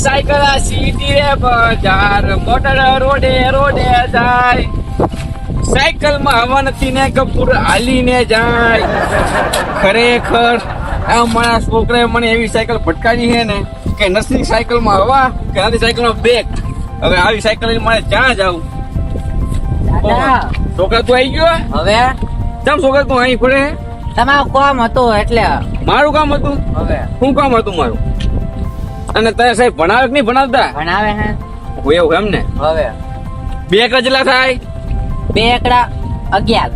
Cycle આ સીધી રે બજાર મોટર રોડે રોડે જાય સાયકલ હવા નથી ને કપૂર હાલીને જાય ખરેખર આ મારા છોકરાએ મને એવી સાયકલ ભટકાવી છે ને કે નથી સાયકલમાં હવા, કે નથી સાયકલમાં બ્રેક હવે આવી સાયકલ લઈને મારે ક્યાં જાવું છોકરા તું આવી ગયો? હવે? ચમ છોકરા તું અહીં પડે. તમારું કોમ હતું એટલે. મારું કામ હતું? હવે. શું કામ હતું મારું? અને તારે સાહેબ ભણાવે કે નહીં ભણાવતા? ભણાવે હે. હું એવું એમ ને. હવે. બે કજલા થાય? બે એકડા અગિયાર.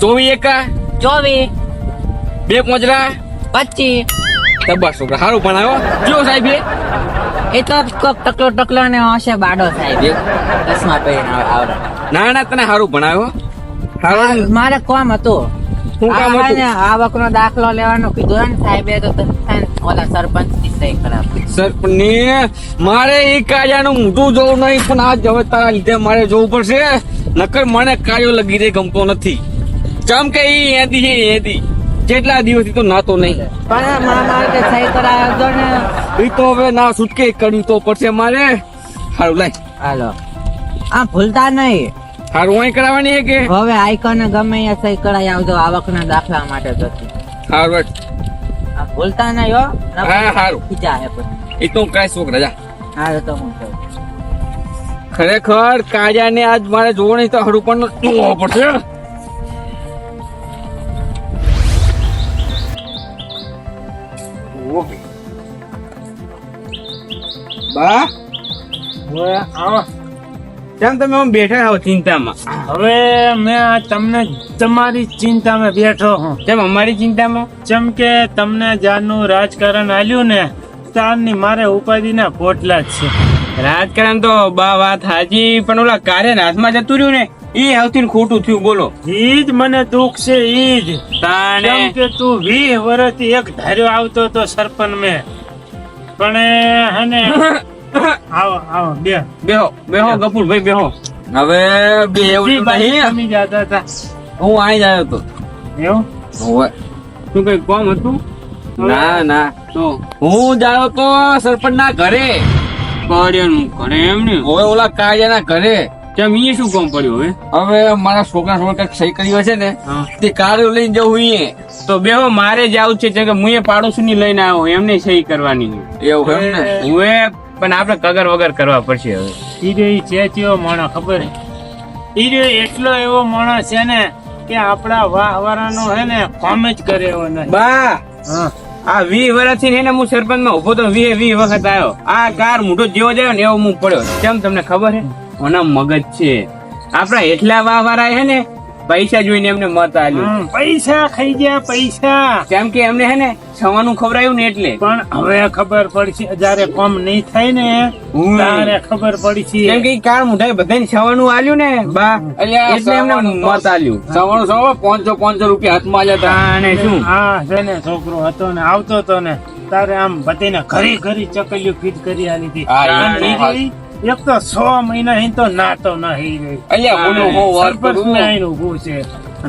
ચોવીસ એકા? ચોવીસ. બે પોંચરા પચીસ. તો છોકરા સારું ભણાવો જો સાહેબ એ? તો કોક ટકલો ટકલો ને હશે બાડો સાહેબ. ચશ્મા પહેરીને આવે- આવડે. ના ના તને સારું ભણાવ્યો મારે કોમ હતું. શું કામ હતું? ને આવકનો દાખલો લેવાનો કીધો ને સાહેબે તો ઓલા સરપંચની સહી કરાવી. સર ને મારે એ કાયાનું મોઢું જોવું નહીં પણ આજ હવે તારા લીધે મારે જોવું પડશે. નકર મને કાયો લગી રે ગમતો નથી. ચમ કે એદી એદી કેટલા દિવસથી તો નાતો નહીં. પણ મારા કે સહી કરાયો તો ને. એ તો હવે ના છૂટકે કરવી તો પડશે મારે. સારું લાય. હાલો. આ ભૂલતા નહીં. સારું અહીં કરાવવાની કે? હવે આઈકોને ગમે અહીંયા સહી કરાવી આવજો આવકના દાખલા માટે તો. હેડ. આ ભૂલતા નહીં હો. હા, હારું. ખીચા હે પછી. એ તો કાંઈ છોકરા રજા. હા તો હું ખરેખર કાયાને આજ મારે જોવાની તો હરું પણ જોવો બા? કેમ તમે આમ બેઠા હો ચિંતામાં? હવે મેં તમને તમારી ચિંતામાં બેઠો હું. કેમ અમારી ચિંતામાં? જેમ કે તમને જ્યારનું રાજકારણ આલ્યું ને તારની મારે ઉપાધિના પોટલા જ છે. રાજકારણ તો બા વાત હાજી પણ ઓલા કાર્ય નાશમાં જતું રહ્યું ને? એ સૌથી ખોટું થયું બોલો. ઈ જ મને દુઃખ છે ઈ જ તાણે કે તું વીસ વર્ષથી એક ધાર્યો આવતો તો સરપંચ મેં. પણ હને આવો આવો બે. બેહો બેહો ગફુરભાઈ બેહો. હવે બે એવું જી તો નહીં. તમે જાતા હતા હું આઈ આવ્યો હતો એવું? શું કઈ કોમ હતું? ના ના. તો? હું જાયો તો સરપંચ ના ઘરે. પડ્યાનું ઘરે એમ ને? ઓલા કાળિયા ના ઘરે. કેમ ઈ શું કોમ પડ્યું હવે? હવે મારા છોકરા છોકરા કંઈક સહી કર્યો છે ને તે કાળિયો લઈને જવું ઈએ. તો બેહો મારે જ આવું છે કે હું એ પાડોશી લઈને આવ્યો એમને સહી કરવાની એવું એમ ને? હું એ પણ આપણે કગર વગર કરવા પડશે હવે. ઈરે ઈ છે ચેવો માણસ ખબર ઈરે એટલો એવો માણસ છે ને કે આપણા વાહવારાનો હે ને કામ જ કરે એવો નહીં. બા! હા. આ વી વર્ષથી ને હું સરપંચમાં ઊભો તો વી વી વખત આવ્યો. આ કાર મોટો જેવો જાય ને એવો હું પડ્યો. કેમ તમને ખબર હે ઓના મગજ છે. આપણા એટલા વાહ હે ને પૈસા જોઈને એમને મત આલ્યું. પૈસા ખાઈ ગયા પૈસા. કેમ કે એમને હે ને છવાનું ખવડાયું ને એટલે. પણ હવે ખબર પડશે જયારે કોમ નહીં થાય ને હું. ત્યારે ખબર પડશે. કેમ કે કાર મુઠાઈ બધાને સવાનું આલ્યું ને? બા એટલે એમને મત આલ્યું. સવાનું સવા પાંચસો પાંચસો રૂપિયા હાથમાં આલ્યા હતા અને શું? હા છે ને છોકરો હતો ને આવતો હતો ને તારે આમ બધાને ઘરી ઘરી ચકલીઓ ફીટ કરી આલી હતી. એક તો છ મહિના તો નાતો નહીં. અલ્યા બોલો હો વાત સરપંચ ને આઈને છે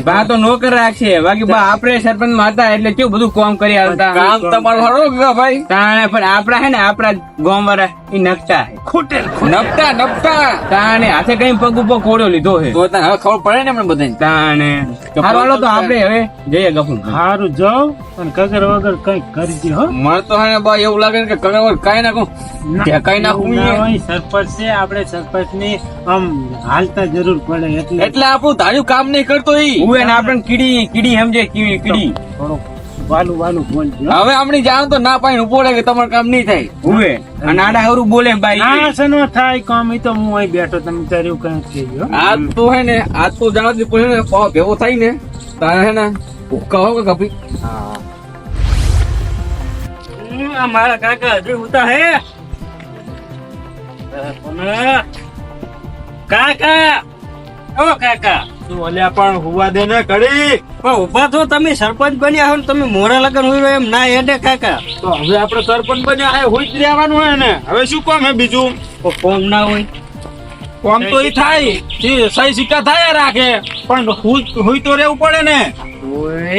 બા તો નોકર રાખશે. બાકી બા આપણે સરપંચમાં હતા એટલે કેવું બધું કામ કરી આવતા. કામ તમારું સારું ભાઈ? તાણે પણ આપડા હે ને આપડા ગામ વાળા એ નકટા હે ખૂટેલ નપટા નપટા તાણે હાથે કઈ પગ ઉપર કોડો લીધો છે તો તને હવે ખબર પડે ને આપણે બધાને. તાણે. હારું હાલો તો આપણે હવે જઈએ ગફુર સારું જાઓ પણ કગર વગર કઈ કરજે હો. મને તો હે ને બા એવું લાગે ને કે કગર વગર કઈ નાખું ના નાખું સરપંચ છે આપણે સરપંચની આમ હાલતા જરૂર પડે એટલે. એટલે આપણું ધાર્યું કામ નહીં કરતો ઈ. હું એને આપણે કીડી કીડી સમજે કીડી કીડી. વાલું વાલું બોલજો હવે આપણી જાણ તો ના પાણી ઊભો રહે કે તમારું કામ નહીં થાય. હવે અને આડા હરું બોલે ભાઈ ના સનો થાય કામ ઈ તો હું અહીં બેઠો તમે તાર્યું કઈ કહેજો આ તો હે ને આ તો જાણો જ પૂછે ને પાવ ભેગો થાય ને તારે હે ને કહો કે કપી મારા કાકા હજુ ઉતા હે. કાકા. ઓ કાકા. તું અલ્યા પણ હુવા દે ને કડી. પણ ઊભા તો તમે સરપંચ બન્યા હો ને તમે મોડા લગન હોય એમ ના હેડે કાકા. તો હવે આપણે સરપંચ બન્યા હે હોય જ રહેવાનું હોય ને. હવે શું કામ હે બીજું? કોમ ના હોય. કોમ તો ઈ થાય. સહી સિક્કા થાય રાખે. પણ હુઈ તો રહેવું પડે ને.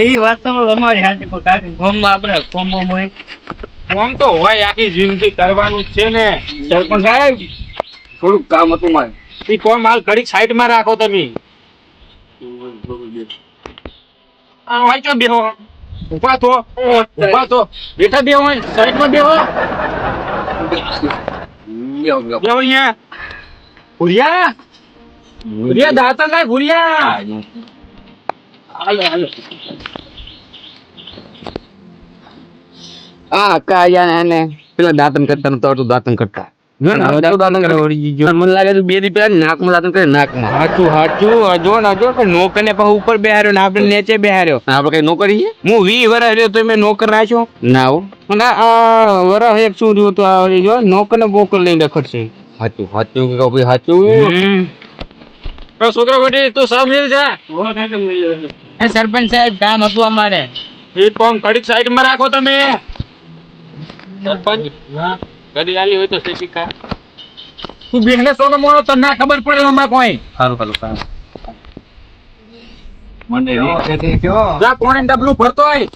એ વાત તો અમારી હાથી પણ કાકી ફોર્મમાં આપણે કોમ હોય. કોમ તો હોય આખી જિંદગી કરવાનું છે ને. સરપંચ સાહેબ થોડુંક કામ હતું મારે. એ કોમ હાલ ઘડીક સાઈડમાં રાખો તમે. આ તો બેહો. ઊભા થો. ઊભા થો. બેઠા બેહો સાઈડમાં બેહો. અહીંયા. ભૂરિયા. ભૂરિયા, દાંતણ લાય, ભૂરિયા. હાલો હાલો. આ કાયા ને પેલા દાંતન કરતા આવડતું દાંતન કરતા. જો ને દાંતન મને લાગે છે બે પેલા નાકમાં દાંતન કરે નાકમાં. હાચું હાચું જો ને જો કે નોકર ને પાછો ઉપર બેહાર્યો ને આપણે નીચે બેહાર્યો. આપણે કઈ નોકરી છે? હું વી વર્ષ રહ્યો તો મેં નોકર રાખ્યો. ના હો. આ વરસ એક શું રહ્યું તો આ જો નોકર ને બોકર લઈને રખડશે. સાચું સાચું કે ભાઈ સાચું છોકરા બેટી તું સાંભળી જા. સરપંચ સાહેબ કામ હતું અમારે. એ કોમ ઘડીક સાઈડમાં રાખો તમે. સરપંચ? ઘડી લાલી હોય તો સેટી કા તું બેહને સોનો મોનો તો ના ખબર પડે હમણાં કોઈ. સારું સારું કા મને જા કોણે ડબલું ભરતો હોય.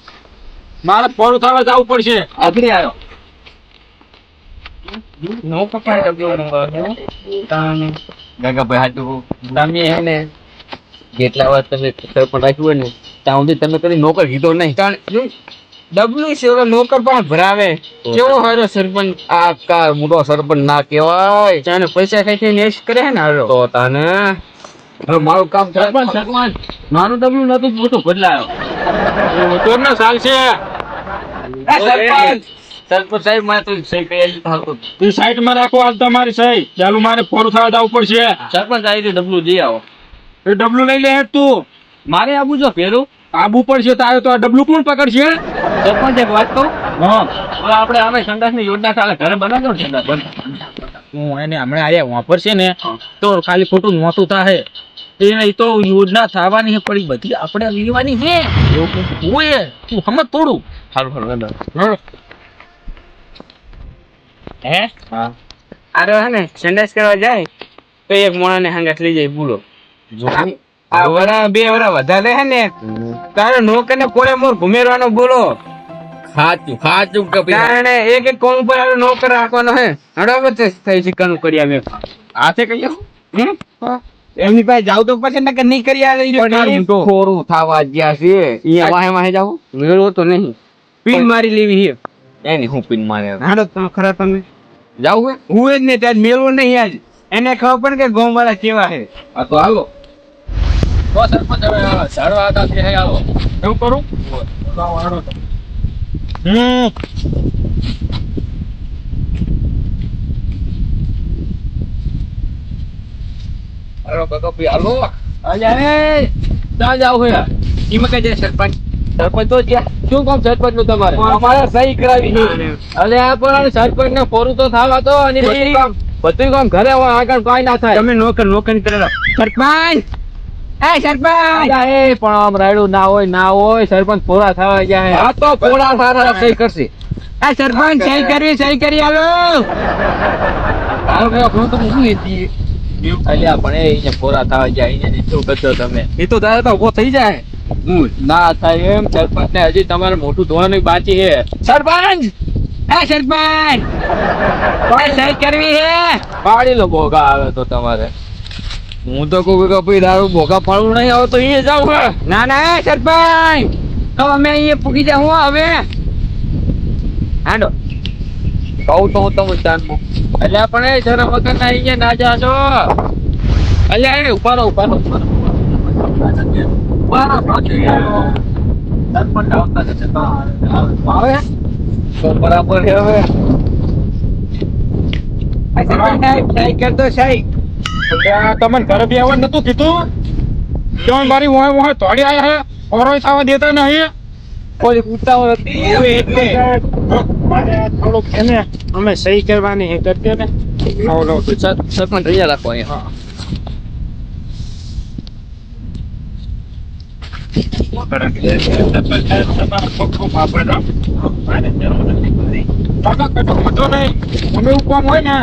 મારે પોરું થવા જવું પડશે. આગળ આવ્યો નોકર પણ ડબલો મંગાવ્યો? ગાગાભાઈ હાટુ. તમે હે ને જેટલા વાર તમે પણ રાખ્યું હોય ને ત્યાં સુધી તમે કદી નોકર કીધો નહીં. ડબલું છે નોકર પણ ભરાવે. કેવો હારો સરપંચ આ કા મોટો સરપંચ ના કહેવાય. ચાને પૈસા ખાઈ ખાઈને એશ કરે ને હારો? તો તને હવે મારું કામ સરપંચ સરપંચ. મારું ડબલું નતું મોટું બદલાયો. તો ના ચાલ છે. સરપંચ! સરપંચ સાહેબ મારે તો સહી હાલતો તું સાઈડમાં રાખો હાલ તમારી સહી. ચાલુ મારે ફોરું થવા જવું પડશે. સરપંચ આવી રીતે ડબલું જઈ આવો. એ ડબલું લઈ લે તું. મારે આવું જો ફેરું આબુ પડશે તારે તો આ ડબલું પણ પકડશે સરપંચ એક વાત કહું? હા. હવે આપણે આમે સંડાસની યોજના ચાલે ઘરે બનાવ્યો ને સંડાસ? હું એને હમણાં આયા વાપરશે ને તો ખાલી ખોટું નહોતું થાય એને તો યોજના થવાની છે પડી બધી આપણે લેવાની છે હોય તું સમજ થોડું સારું સારું હે. હા? આરો હે ને સંડાસ કરવા જાય તો એક મોણાને હંગાત લઈ જાય બોલો આ વરા બે વરા વધારે હે ને. તારે નોકર ને કોરે મોર ઘુમેરવાનો બોલો. ખાચું ખાચું કે કારણે એક એક કોમ ઉપર આનો નોકર રાખવાનો હે? હડો થઈ શીખવાનું કરી આવે. હાથે કઈ એમની પાસે જાવ તો પછી નકર નહીં કરી આવે ઈ પણ કાર ઈ મૂકો. ખોરું થાવા ગયા છે. અહીંયા વાહે વાહે જાવ મેળવો તો નહીં. પીન મારી લેવી હે. એની હું પીન મારે? હાડો તમે ખરા તમે. જાવ હે? જ ને ત્યાં મેળવો નહીં આજ. એને ખબર પડે કે ગોમ વાળા કેવા હે. આ તો હાલો. તો સરપંચ હવે ઝાડવા હતા તે આવો? એવું કરું? હમ. હાલો કાકા ભાઈ હાલો અરે ત્યાં જાવ હે કઈ જાય સરપંચ? સરપંચ તો ત્યાં શું કામ સરપંચનું તમારે? અમારે સહી કરાવી છે. અરે આ પણ સરપંચ ને ફોરું તો થવા તો અને બધું કામ કામ ઘરે હોય આગળ કઈ ના થાય. તમે નોકર નોકરી કરેલા સરપંચ! એ સરપંચ! એ પણ આમ રાયડું ના હોય ના હોય સરપંચ પોરા થવા આ તો ફોરા સારા સહી કરશે. એ સરપંચ સહી કરવી સહી કરી આલો! હાલો કયો તો મૂકી હતી અલ્યા પણ એ અહીંયા ફોરા થવા જાય અહીંયા શું કરશો તમે? એ તો દાદા તો ઊભો થઈ જાય. ના થાય એમ સરપંચ ને હજી તમારે મોટું ધોવાનું બાકી છે. સરપંચ! એ સરપંચ! કોઈ સહી કરવી હે? પાડી લો ભોગા આવે તો તમારે. હું તો કહું કે ભાઈ દારૂ ભોગા પાડવું નહીં આવે તો અહીંયા જાવ ના ના સરપંચ. તો અમે અહીંયા પૂકી જાઉં હવે હાડો. કહું તો હું તમને ચાંદમાં અલ્યા પણ એ જરા વગર ના અહીંયા ના જાશો. અલ્યા એ ઉપાડો ઉપાડો આવે? તો બરાબર હવે. સાહેબ સહી કરતો સહી તમને ઘરે બી આવવાનું નતું કીધું? તમે મારી વાય વાય તોડી આયા હે ઓરોય થવા દેતા નહીં. કોઈ ઉતાવળ હતી થોડુંક એને અમે સહી કરવાની હે કરતે ને. આવો લો સરપંચ તૈયાર રાખો અહીંયા. અમે એવું કામ હોય ને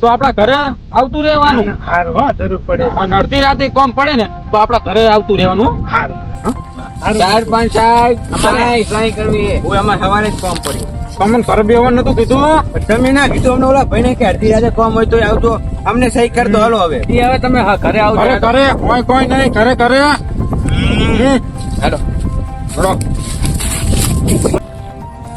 તો આપણા ઘરે આવતું રહેવાનું. હારું. હો જરૂર પડે. અને અડધી રાતે કોમ પડે ને તો આપણા ઘરે આવતું રહેવાનું. હારું. ચાર પાંચ સાહેબ અમારે સહી કરવી. હું અમારે સવારે જ કોમ પડ્યું. તમને ઘરે બેવાનું નતું કીધું? તમે ના કીધું અમને ઓલા ભાઈને કે અડધી રાતે કોમ હોય તો આવજો. અમને સહી કર દો હાલો હવે. હવે તમે હા ઘરે ઘરે ઘરે કોઈ કોઈ નહીં ઘરે ઘરે. હેલો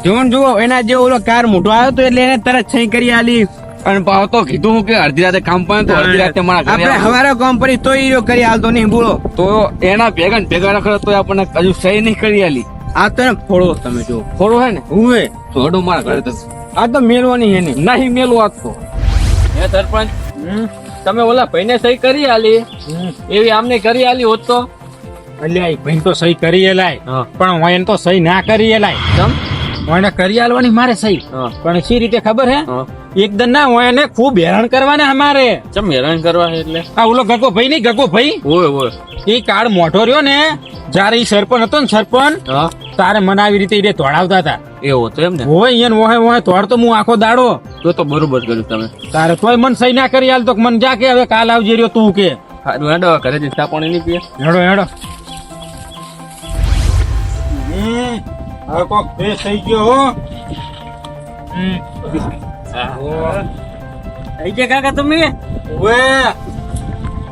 જોન જુઓ એના જે ઓલો કાર મોટો આવ્યો તો એટલે એને તરત સહી કરી આલી. અને પાવ તો કીધું કે અડધી રાતે કામ પણ તો અડધી રાતે મારા આપણે હવારે કામ પડી તો ઈયો કરી આલતો નહીં બોલો. તો એના ભેગા ભેગા રખડો તો આપણને હજુ સહી નહીં કરી આલી. આ તો ને ફોડો તમે જો ફોડો હે ને? હુએ તો હડો મારા ઘરે તો. આ તો મેલવાની હે નહીં નહીં મેલવા તો. હે સરપંચ? તમે ઓલા ભાઈને સહી કરી આલી? એવી આમને કરી આલી હોત તો? અલ્યા ભાઈ તો સહી કરી એલાય. હા. પણ હું એને તો સહી ના કરી એલાય. ચમ એને કરી આલવાની મારે સહી. પણ શી રીતે ખબર હે? એકદમ ના હોય એને ખૂબ હેરાન કરવાના અમારે ચમ હેરાન કરવા એટલે? આ ઓલો ગગો ભાઈ નહીં ગગો ભાઈ ઓય ઓય. એ કાળ મોટો રહ્યો ને જયારે એ સરપંચ હતો ને સરપંચ તારે મને આવી રીતે એ તોડાવતા હતા. એવો તો એમ ને? હોય અહીંયા વહે વહે દોડતો હું આખો દાડો. તો તો બરોબર કર્યું તમે. તારે તોય મન સહી ના કરી હાલ તો મન જા કે હવે કાલ આવજે રહ્યો તું કે. હારું હેડો ઘરે જઈને પાણી નહીં પીએ. હેડો હેડો. હવે કોક ફ્રેશ થઈ ગયો હો. થઈ ગયા કાકા તમે? ઓએ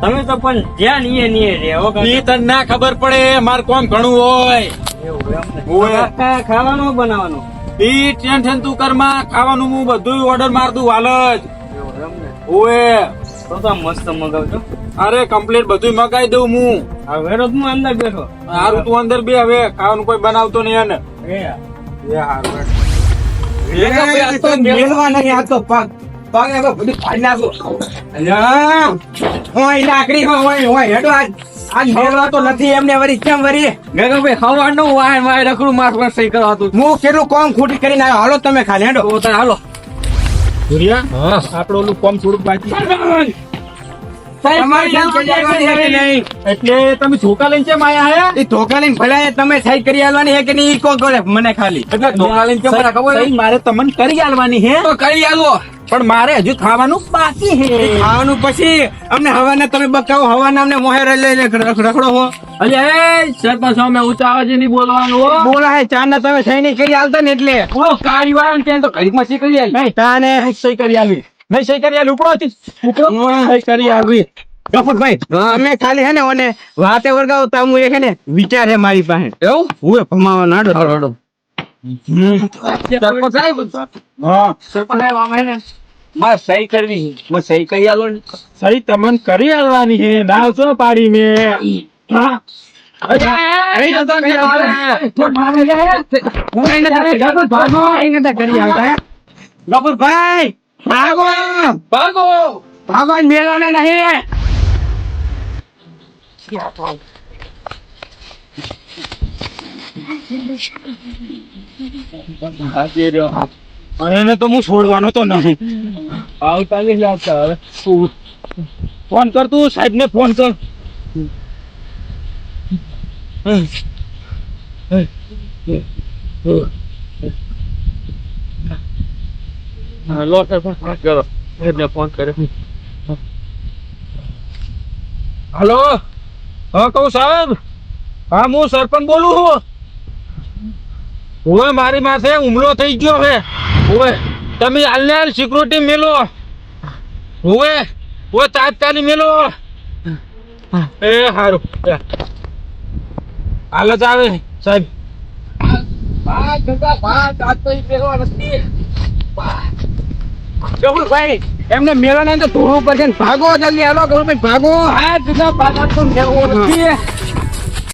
તમે તો પણ જ્યાં નીએ નીએ રે હો ઈ તને ના ખબર પડે માર કોમ ઘણું હોય. ખાવાનું બનાવવાનું? ઈ ટેન્શન તું કરમાં ખાવાનું હું બધું ઓર્ડર માર દઉં હાલ જ. ઓએ તો તો મસ્ત મગાવજો. અરે કમ્પ્લીટ બધું મગાવી દઉં હું. હવે હું અંદર બેઠો. હારું તું અંદર બે હવે ખાવાનું કોઈ બનાવતો નહીં એને. એ હારું નહીં આ તો પગ પગ એમાં બધું ફાડી નાખો ઓય લાકડી હેડો આજ આજ મેલવા તો નથી એમને વરી કેમ વરી ગગા ભાઈ હવા નું વાય વાય રખડું મારવા સહી કરવા તું હું. કેટલું કોમ ખોટી કરીને આવ્યો હાલો તમે ખાલી હેડો. તો હાલો. આપણું ઓલું કોમ થોડુંક બાકી. એટલે તમે ધોકા લઈને કેમ આયા હે? ધોકા લઈને ભલાય તમે સહી કરી આલવાની હે કે નહીં? ઈ કરે મને ખાલી. એટલે ધોકા લઈને કેમ ખબર મારે તમને કરી આલવાની હે. તો કરી આલો. પણ મારે હજુ ખાવાનું બાકી છે ખાવાનું પછી અમને હવાના તમે બકાવો હવાના અમને મોહેર લઈને રખડો હો. અલ્યા એ સરપંચ સામે ઊંચા અવાજે નહીં બોલવાનું બોલા હે. ચાર ના તમે સહી નહીં કરી આલતા ને એટલે. ઓ કાળી વાળા ને તો સહી કરી આવી તાને સહી કરી આલવી નહીં સહી કરી આલ ઉપડો ઉપડો. સહી કરી આલવી ગફુરભાઈ અમે ખાલી હે ને ઓને વાતે વર્ગાવતા હું હે ને વિચાર હે મારી પાસે. એવું? હું ભમાવા નાડો. હડો સરપંચ સાહેબ. હા. સરપંચ સાહેબ આમ ને મારે સહી કરવી છે. મને સહી કરી આલો સહી તમને કરી આલવાની હે નાવ છો પાડી મે. હા. ગફુરભાઈ. ભાગો ભાગો! ભાગો મેળાને નહીં. એને તો હું છોડવાનો તો નહીં. આવતા જ લાવતા હવે. ફોન કર તું સાહેબ ને ફોન કર. લો સરપંચ કરો. એને ફોન કર્યો. હલો? હા કહું સાહેબ? હા હું સરપંચ બોલું છું. હવે મારી માથે હુમલો થઈ ગયો હવે હવે તમે હાલને હાલ સિક્યુરિટી મેલો. હવે હવે તાત્કાલિક મેલો. એ સારું હાલ જ આવે સાહેબ. ગફુરભાઈ એમને મેળાને તો પડશે ભાગો જલ્દી હાલો ગફુરભાઈ ભાગો. હા જુદા પાછા તો મેળવો નથી.